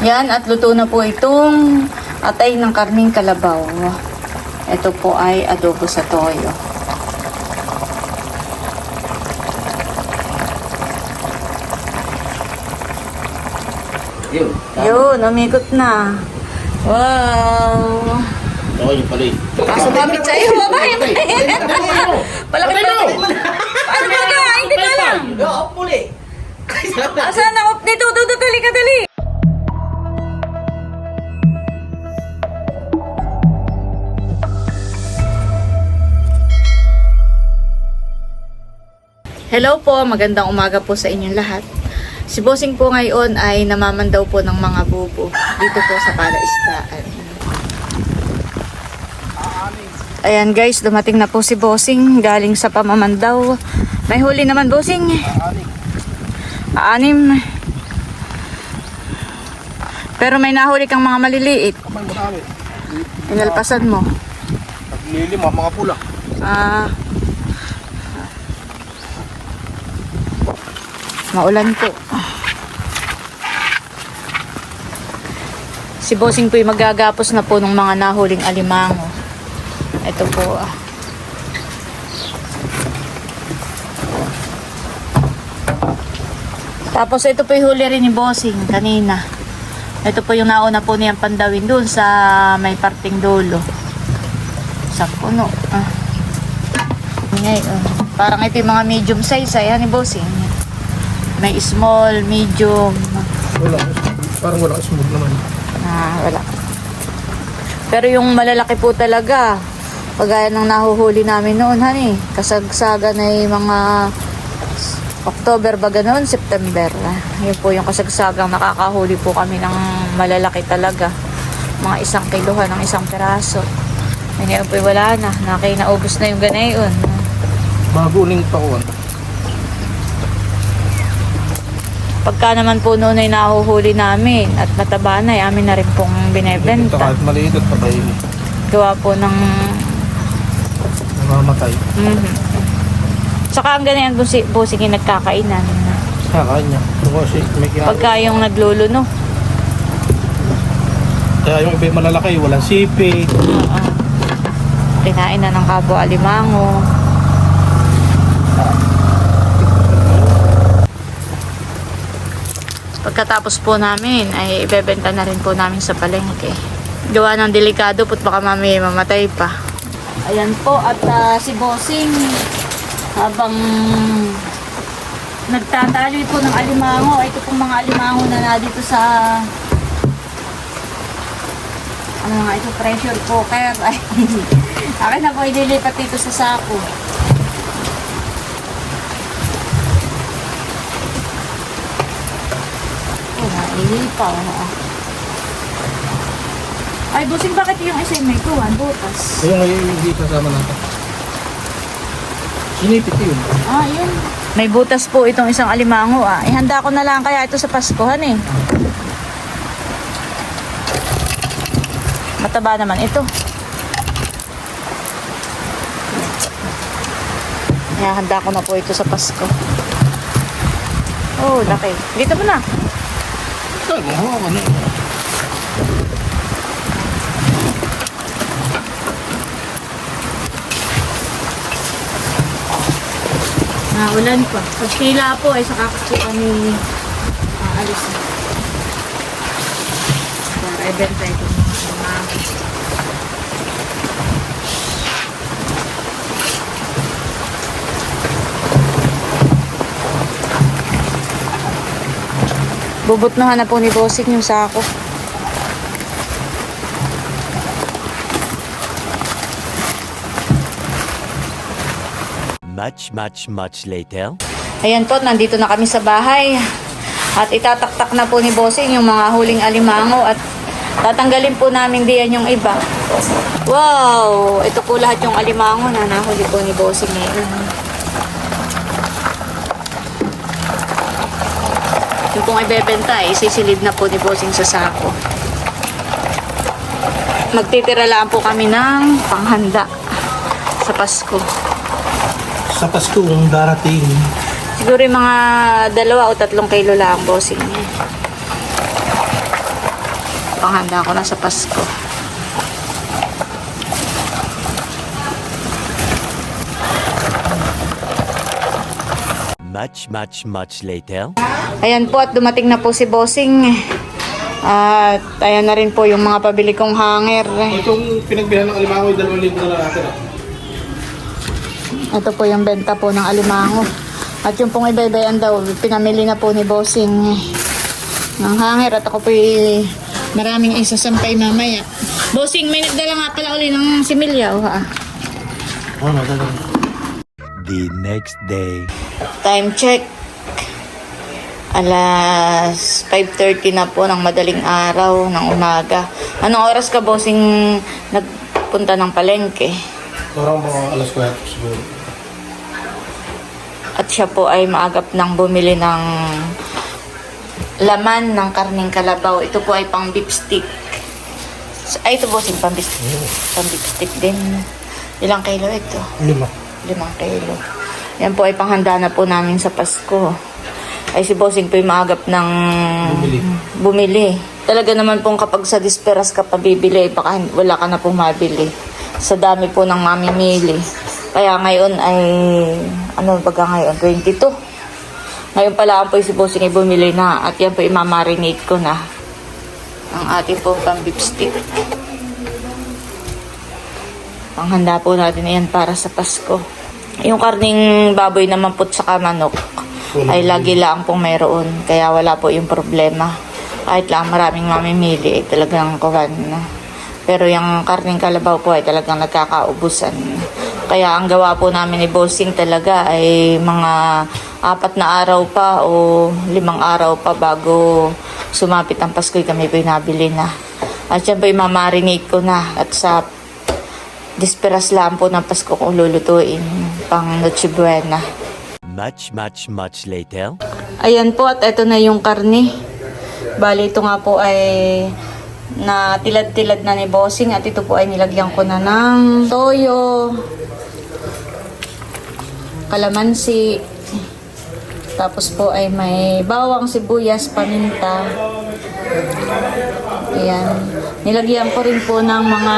Yan, at luto na po itong atay ng karning kalabaw. Ito po ay adobo sa toyo. Yun. Yun, umikot na. Wow! Oo, yun pala eh. Kaso gamit sa'yo, babae mo Palaki Patay pa. mo! Ano ba ka? Hindi ka lang. Oo, puli. Asan ang up nito? Dudu, dali ka, dali. Hello po, magandang umaga po sa inyong lahat. Si Bossing po ngayon ay namamandaw po ng mga bubo dito po sa palaisdaan. Ayan guys, dumating na po si Bossing galing sa pamamandaw. May huli naman Bossing. Anim. Pero may nahuli kang mga maliliit. Inalpasan mo. Naglilim ah, mga pula. Ah. Maulan po. Si Bossing po'y magagapos na po ng mga nahuling alimango. Ito po ah. Tapos ito po yung huli rin ni Bossing kanina. Ito po yung nauna po niyang pandawin doon sa may parting dulo. Sa puno. Ah. Ngayon, parang ito yung mga medium size. Ayan ni Bossing. May small, medium. Wala. Parang wala smooth naman. Ah, wala. Pero yung malalaki po talaga, pagaya ng nahuhuli namin noon, hani, kasagsagan ay mga October ba ganoon, September. Yun po yung kasagsagang nakakahuli po kami ng malalaki talaga. Mga isang kiluhan ng isang peraso. Ay, ngayon po wala na. Nakay naubos na yung ganayon. Baguling taon. Pagka naman po noon ay nahuhuli namin at mataba na, ay amin na rin pong Ito binebenta. kahit maliit at patay. Gawa po ng Namamatay. Mhm. Saka ang ganyan busi, busing yung nagkakainan. Sa kanya. Ito. Pagka yung nagluluno. Kaya yung iba malalaki, walang sipi. Oo. Kinain na ng kabo alimango. Pagkatapos po namin ay ibebenta na rin po namin sa palengke. Gawa ng delikado po't baka mami mamatay pa. Ayan po at ah, si Bossing habang nagtatali po ng alimango. Ito pong mga alimango na na sa ano nga ito, pressure cooker. Ay, akin na po ililipat dito sa sako. Nailipaw. Oh. Ay, busing bakit yung isa may kuwan, butas? Ayun ngayon hindi kasama natin. Sinipit yun. Ah, yun. May butas po itong isang alimango ah. Ihanda ko na lang kaya ito sa Paskohan eh. Mataba naman ito. Kaya handa ko na po ito sa Pasko. Oh, laki. Dito mo na. Oh, ano. Naulan pa. Pag kila po ay saka po kami aalis na. Para ibenta ito Bubutnuhan na po ni Bossing yung sako. Much, much, much later. Ayan po, nandito na kami sa bahay. At itataktak na po ni Bossing yung mga huling alimango at tatanggalin po namin diyan yung iba. Wow! Ito po lahat yung alimango na nahuli po ni Bossing ngayon. Yung pong ibebenta, eh, isisilid na po ni Bossing sa sako. Magtitira lang po kami ng panghanda sa Pasko. Sa Pasko, ang darating. Siguro yung mga dalawa o tatlong kilo lang bossing. panghanda ko na sa Pasko. Much, much, much later. Ayan po at dumating na po si Bossing. At ayan na rin po yung mga pabili kong hanger. Itong pinagbihan ng alimango, yung dalawang libo na lang natin. ah. Ito po yung benta po ng alimango. At yung pong ibaybayan daw, pinamili na po ni Bossing ng hanger. At ako po maraming isasampay mamaya. Bossing, may nagdala nga pala uli ng similyaw ha. Oo, oh, no, The next day. Time check. Alas 5.30 na po ng madaling araw ng umaga. Anong oras ka, Bossing, nagpunta ng palengke? Parang mga alas 4 siguro. At siya po ay maagap nang bumili ng laman ng karning kalabaw. Ito po ay pang beef stick. Ay, ito bossing, pang beef, pang beef stick din. Ilang kilo ito? Lima. Limang kilo. Yan po ay panghanda na po namin sa Pasko. Ay si Bossing po ay maagap ng Bumili. bumili. Talaga naman pong kapag sa disperas ka pa bibili, baka wala ka na pong mabili. Sa dami po ng mamimili. Kaya ngayon ay, ano baga ngayon, 22. Ngayon pala po si Bossing ay bumili na at yan po imamarinate ko na ang ating pong pang beef stick. Panghanda po natin yan para sa Pasko. Yung karning baboy naman po sa manok ay lagi lang pong mayroon. Kaya wala po yung problema. Kahit lang maraming mamimili, ay talagang kuhan na. Pero yung karning kalabaw po ay talagang nagkakaubusan. Kaya ang gawa po namin ni Bossing talaga ay mga apat na araw pa o limang araw pa bago sumapit ang Pasko kami po nabili na. At yan po imamarinate ko na at sa disperas lang po ng Pasko kung lulutuin pang Noche Buena. Much, much, much later. Ayan po at ito na yung karne. Bali ito nga po ay na tilad-tilad na ni Bossing at ito po ay nilagyan ko na ng toyo, kalamansi, tapos po ay may bawang, sibuyas, paminta. Ayan. Nilagyan ko rin po ng mga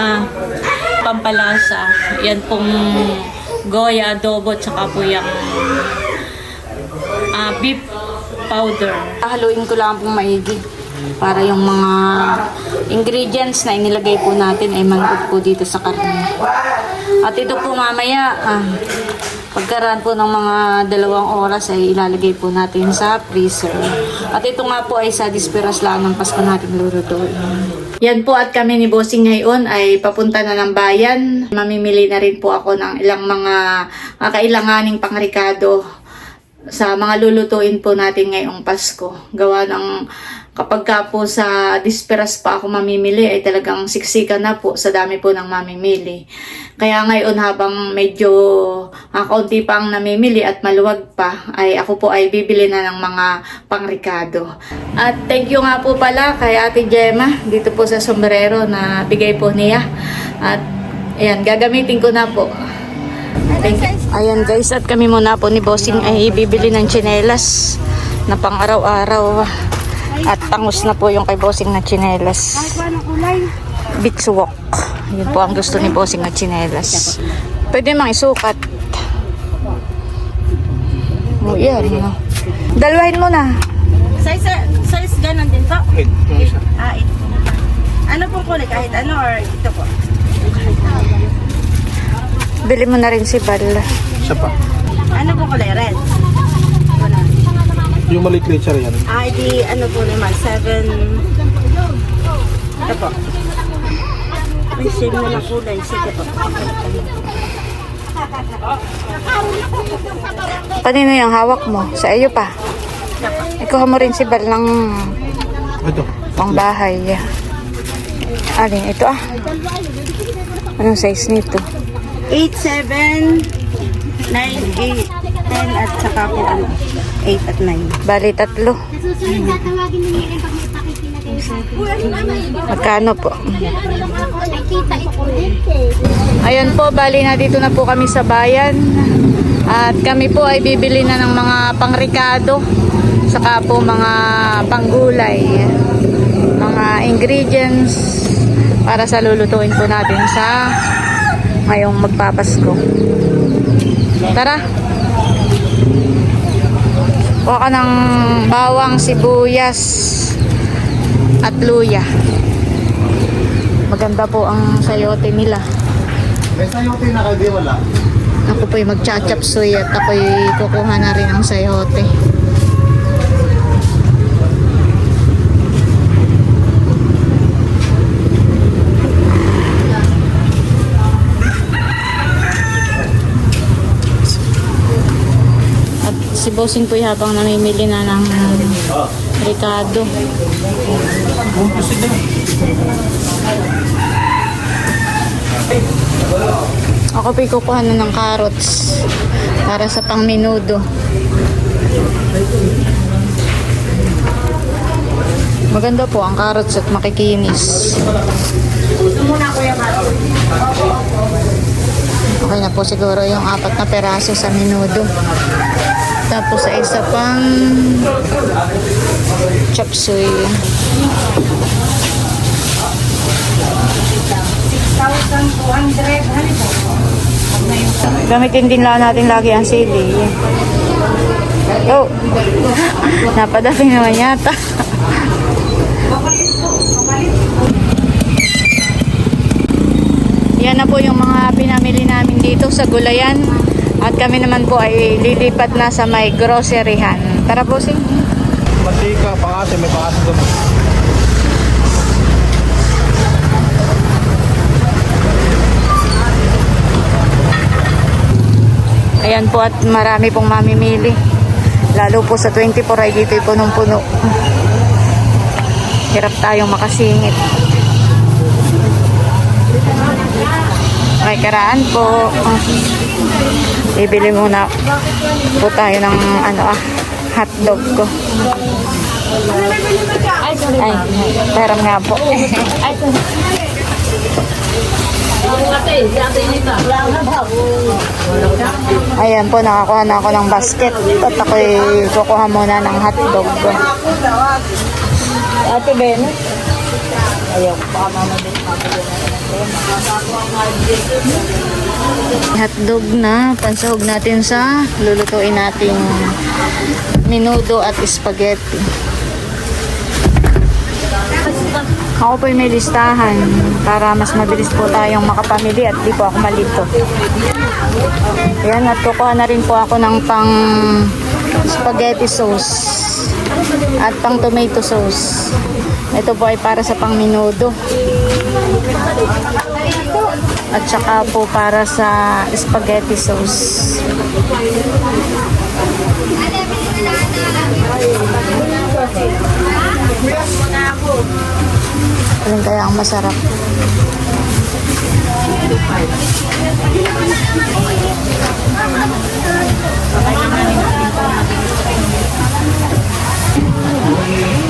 pampalasa. Yan pong goya, adobo, tsaka po yung ah, beef powder. Haluin ko lang pong maigi para yung mga ingredients na inilagay po natin ay mangkot po dito sa karne. At ito po mamaya, ah, pagkaraan po ng mga dalawang oras ay ilalagay po natin sa freezer. At ito nga po ay sa disperas lang ng Pasko natin lulutuin. Yan po at kami ni Bossing ngayon ay papunta na ng bayan. Mamimili na rin po ako ng ilang mga uh, kailanganing pangrikado sa mga lulutuin po natin ngayong Pasko. Gawa ng kapag ka po sa disperas pa ako mamimili ay talagang siksikan na po sa dami po ng mamimili. Kaya ngayon habang medyo uh, kaunti pa ang namimili at maluwag pa ay ako po ay bibili na ng mga pangrikado. At thank you nga po pala kay Ate Gemma dito po sa sombrero na bigay po niya. At ayan, gagamitin ko na po. Ayan guys, at kami muna po ni Bossing ay bibili ng tsinelas na pang araw-araw. Tangos na po yung kay Bossing na tsinelas. Beach walk. Yun po ang gusto ni Bossing na tsinelas. Pwede mang isukat. O yan. no. Dalawahin mo na. Size, size ganon din po? Yung isa. Ah, ito. Ano pong kulay? Kahit ano or ito po? Bili mo na rin si Bal. Isa pa. Ano pong kulay? Red? Yung maliit-liit siya yan. Ah, di ano po naman? Seven... Ito po. May same na lang kulay. Sige po. Kanino yung hawak mo? Sa iyo pa. Ikuha mo rin si Bal ng Ito. pang bahay. Alin, ito ah. Anong size nito? 8, 7, 9, 8, 10 at saka po ano, 8 at 9. Bali, tatlo. Susunod na tawagin ninyo rin pag may pakikina kayo. Magkano po? Nakikita ito. Ayan po, bali na dito na po kami sa bayan. At kami po ay bibili na ng mga pangrikado. Saka po mga panggulay. mga ingredients para sa lulutuin po natin sa ngayong magpapasko. Tara! Kuha ka ng bawang, sibuyas, at luya. Maganda po ang sayote nila. May sayote na kayo, di wala. Ako po'y magchachapsoy at ako'y kukuha na rin ang sayote. At si Bossing po'y habang namimili na ng Ricardo. Ako po'y kukuha na ng carrots para sa pang menudo. Maganda po ang carrots at makikinis. Okay na po siguro yung apat na peraso sa menudo. Tapos sa isa pang chop suey. Gamitin din lang natin lagi ang sili. Oh, napadating naman yata. Yan na po yung mga pinamili namin dito sa gulayan. At kami naman po ay lilipat na sa may groceryhan. Tara po, sing. Mantika, pangase, may pangase doon. Ayan po at marami pong mamimili. Lalo po sa 24 ay dito'y punong-puno. Hirap tayong makasingit. Karaan po. Bibili muna po tayo ng ano ah, hotdog ko. Ay, peram nga po. Ayan po, nakakuha na ako ng basket. At ako'y kukuha muna ng hotdog ko. Ate Ben? Ayaw, baka mama din Hotdog na, pansahog natin sa lulutuin nating minudo at spaghetti. Ako po may listahan para mas mabilis po tayong makapamili at di po ako malito. Ayan, at kukuha na rin po ako ng pang spaghetti sauce at pang tomato sauce. Ito po ay para sa pang minudo. At saka po para sa spaghetti sauce. Alin kaya ang masarap?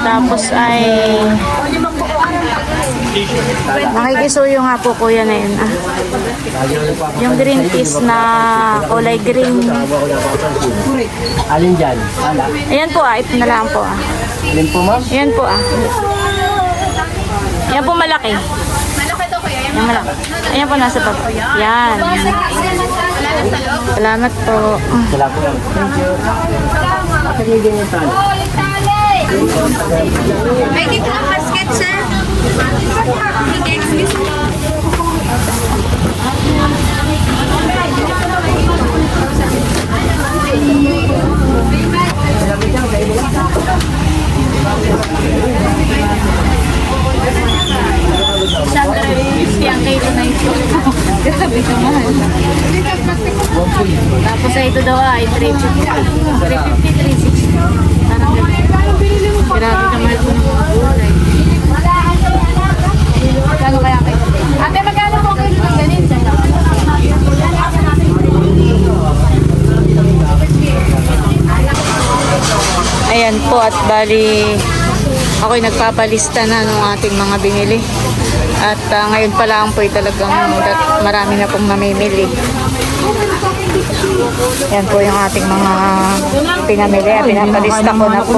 Tapos ay... Nakikisuyo nga po kuya na yun. Ah. Yung green peas na kulay green. Alin dyan? Ayan po ah, ito na lang po ah. Alin po ma'am? Ayan po ah. Ayan po malaki. Ayan malaki. Ayan po nasa baba. Yan. Salamat po. Wala po lang. Thank you. Patigil niyo talo. May dito ang basket, sir. Excuse me. 150 ang kilo na ito. Grabe ito. Tapos sa ito daw ah, ay 350. 350, 360. Parang Grabe na mahal po ng mga gulay. Magkano kaya kayo? Ate, magkano po kayo ng ganin? Ayan po at bali ako'y nagpapalista na ng ating mga binili. At ah, ngayon pa lang po talagang marami na pong mamimili. Yan po yung ating mga pinamili. Ah, Pinapalista ko na po.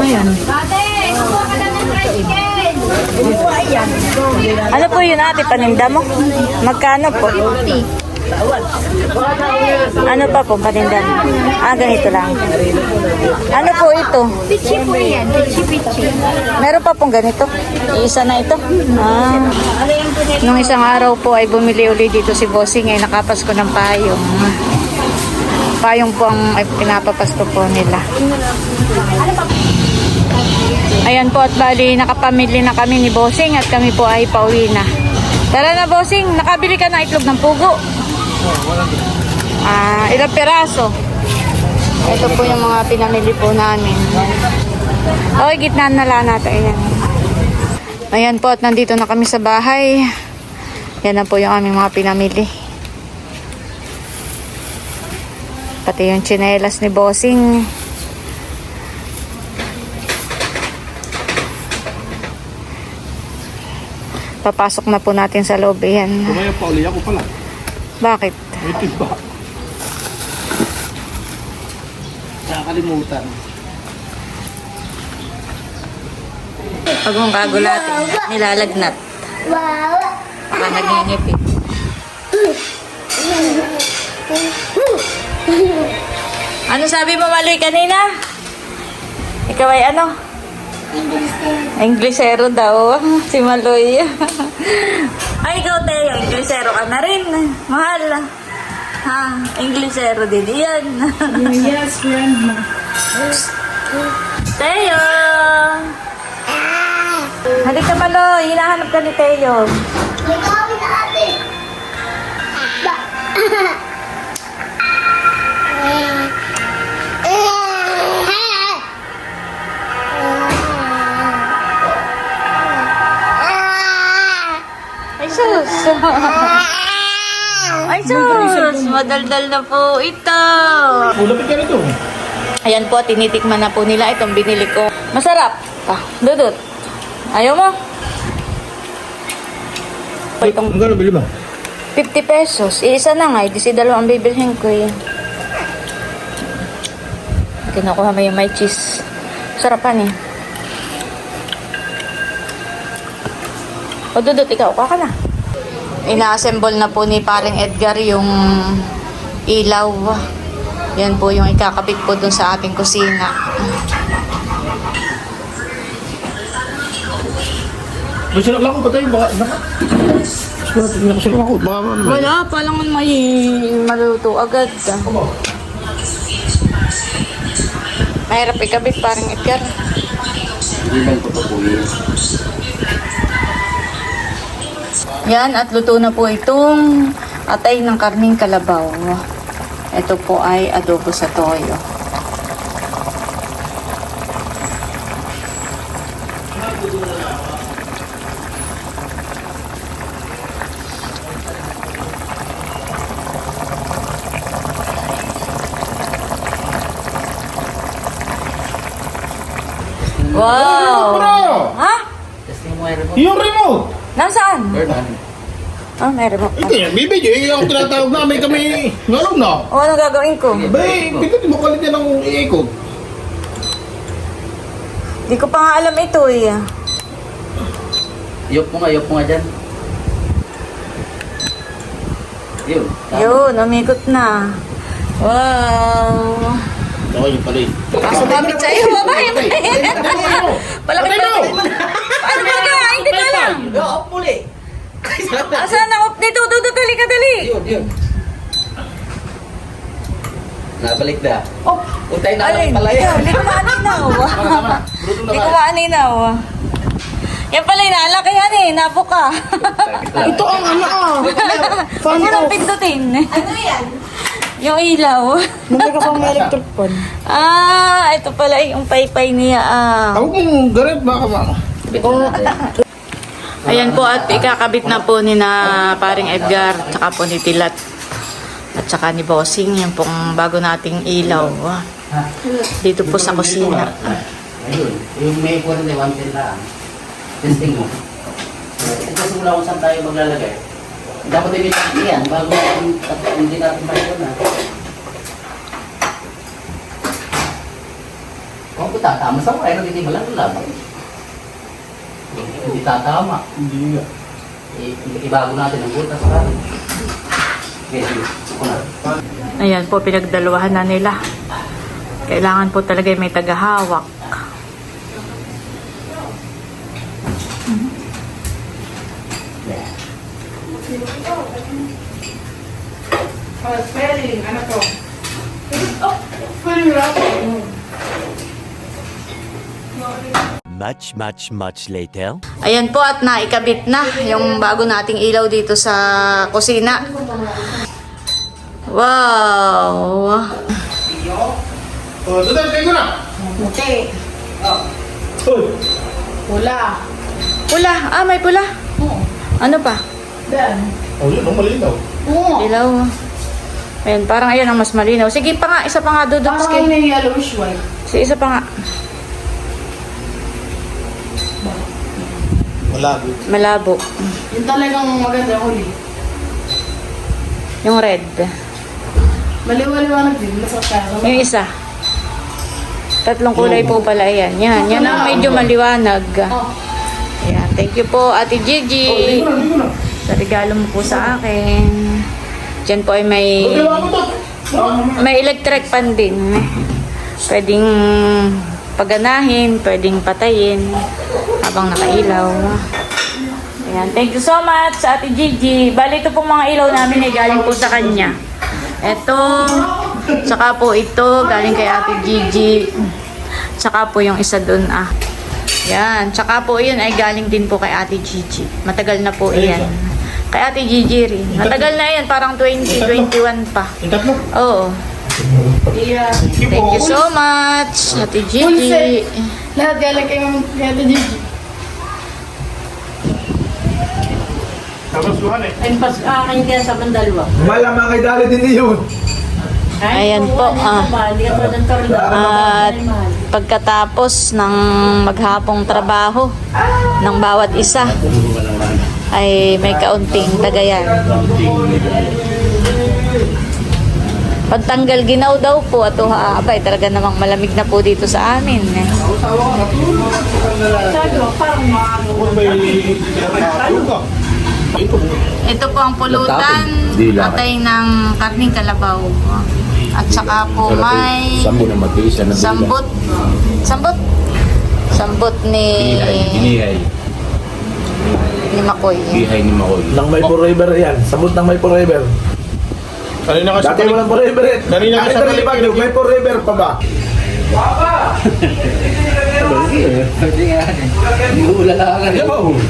Ano po yun ate, paninda mo? Magkano po? Ano pa po paninda mo? Ah, ganito lang. Ano po ito? Pichi po yan. Pichi, pichi. Meron pa pong ganito? Isa na ito? Ah. Nung isang araw po ay bumili uli dito si Bossing ay nakapas ko ng payong. Payong po ang ay pinapapasko po nila. Ayan po at bali nakapamili na kami ni Bossing at kami po ay pauwi na. Tara na Bossing, nakabili ka ng itlog ng pugo. Ah, ilang peraso? Ito po yung mga pinamili po namin. Okay, gitna na lang natin. Ayan. Ayan po at nandito na kami sa bahay. Yan na po yung aming mga pinamili. Pati yung chinelas ni Bossing. Papasok na po natin sa loob. Ayan. Kumaya pa uli ako pala. Bakit? May tiba. Nakakalimutan. Pag mong kagulatin, nilalagnat. Wow. Baka nagingipit. Ano sabi mo, Maloy, kanina? Ikaw ay ano? Inglesero daw. Si Maloy. ay, ikaw, Teo. Inglesero ka na rin. Mahal. Ha? Inglesero din yan. Yes, grandma. Teo! Halika, Maloy. Hinahanap ka ni Teo. Nagawin sus! Ay, sus! Madaldal na po ito. Ulapit ka rito. Ayan po, tinitikman na po nila itong binili ko. Masarap. Ah, dudut. Ayaw mo? Itong Ang gano'n bili mo? 50 pesos. Iisa na nga, eh. di si dalawang bibilhin ko eh. Kinukuha mo yung may cheese. Sarapan eh. O dudut, ikaw, kuha ka na. Ina-assemble na po ni paring Edgar yung ilaw. Yan po yung ikakabit po dun sa ating kusina. May sinak lang ko patay. Baka... Baka... Ko sinak ako. Baka... Wala pa lang may maluto agad. Mahirap ikabit parang Edgar. Yan at luto na po itong atay ng karning kalabaw. Ito po ay adobo sa toyo. Wow! Ha? Yung remote! Nasaan? Oh, meron mo. Ito yan, bibidyo. Eh, ang tinatawag namin kami. Ngayon na. O, anong gagawin ko? Bay, pinag mo kalit yan ang iikot. Di ko pa nga alam ito eh. Yop mo nga, yop mo nga dyan. Yun. Yun, umikot na. Wow! Ako yung pala yun. Ang sumabit sa iyo, babay! Palaki Patay pa. mo! Ano ba ka? Hindi ko alam. Yo, Asan na? Dito, dito, dali ka, dali. Yun, yun. Nabalik na. Oh, Utay na lang pala yan. Hindi ko maaninaw. Bruto Hindi ko maaninaw. Yan pala yung nalakihan eh, nabuka. Ito ang ano ah. Huwag mo nang pindutin. Ano yan? Yung ilaw. Nandun ka pang may electric pan. Ah, ito pala yung paypay niya. Ah. Ako kung ganit, baka ma... Ayan po at ikakabit na po ni na paring Edgar tsaka po ni Tilat at tsaka ni Bossing yung pong bago nating ilaw. Dito po sa kusina. Ayun, yung may 41 110 lang. Testing mo. Kasi wala kung saan tayo maglalagay. Dapat ay tanki yan bago hindi natin tayo na. Kung ko tatama sa wire, hindi mo lang lalabas. Hindi tatama. Hindi nga. I- ibago natin ang butas para. Okay. Ako na. Ayan po, pinagdalawahan na nila. Kailangan po talaga may tagahawak. Much, much, much later. Ayan po at naikabit na yung bago nating ilaw dito sa kusina. Wow! Oh! Puti. Uy! Pula. Pula! Ah, may pula! Ano pa? Oh, yun, oh, malinaw. Oo. Ilaw. Ayan, parang ayan ang mas malinaw. Sige pa nga, isa pa nga duduks Parang kay. may yellowish white. Sige, isa pa nga. Malabo. Malabo. Yung talagang maganda huli. Yung red. Maliwaliwanag din. Masarap kaya. Yung isa. Tatlong kulay po pala yan. Yan, yan ang medyo maliwanag. Oh. Ayan, thank you po, Ate Gigi. Sa regalo mo po sa akin. Diyan po ay may to! may electric pan din. Pwedeng paganahin, pwedeng patayin habang nakailaw. Ayan, thank you so much Ate Gigi. Bali ito pong mga ilaw namin ay galing po sa kanya. Ito, tsaka po ito, galing kay Ate Gigi. Tsaka po yung isa dun ah. Yan, tsaka po yun ay galing din po kay Ate Gigi. Matagal na po iyan. Kay Ate Gigi rin. Matagal na yan, parang 2021 pa. Oo. Yeah. Thank you so much, Ate Gigi. Lahat galing kay Ate Gigi. Tapos luhan eh. Ay, pas akin kaya sa bandalwa. Malamang kay dali din yun. Ayan po, ah. At pagkatapos ng maghapong trabaho ng bawat isa, ay may kaunting tagayan. Pagtanggal ginaw daw po at uh, abay talaga namang malamig na po dito sa amin. Eh. Kung pinapakatulog ka. Ito. Ito po ang pulutan, atay ng karning kalabaw. At saka po may Sambo na mag-iisa na sambot. Sambot? Sambot ni Ginihay. ni Makoy. Gihay ni Makoy. Nang may forever yan. Sabot ng may forever. Kanina ka sa Dati walang forever yan. Kanina ka sa na balik- libag, may forever pa ba?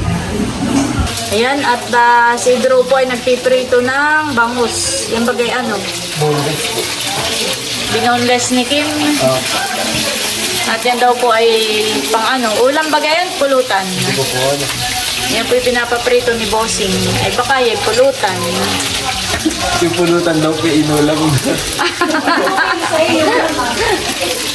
Ayan, at ah, si Drew po ay nagpiprito ng bangus. Yan bagay ano? Binoneless ni Kim. At yan daw po ay pang ano, ulam bagay yan, pulutan. Yan po yung pinapaprito ni Bossing. Ay baka yan, pulutan. Yung pulutan daw kay inulam.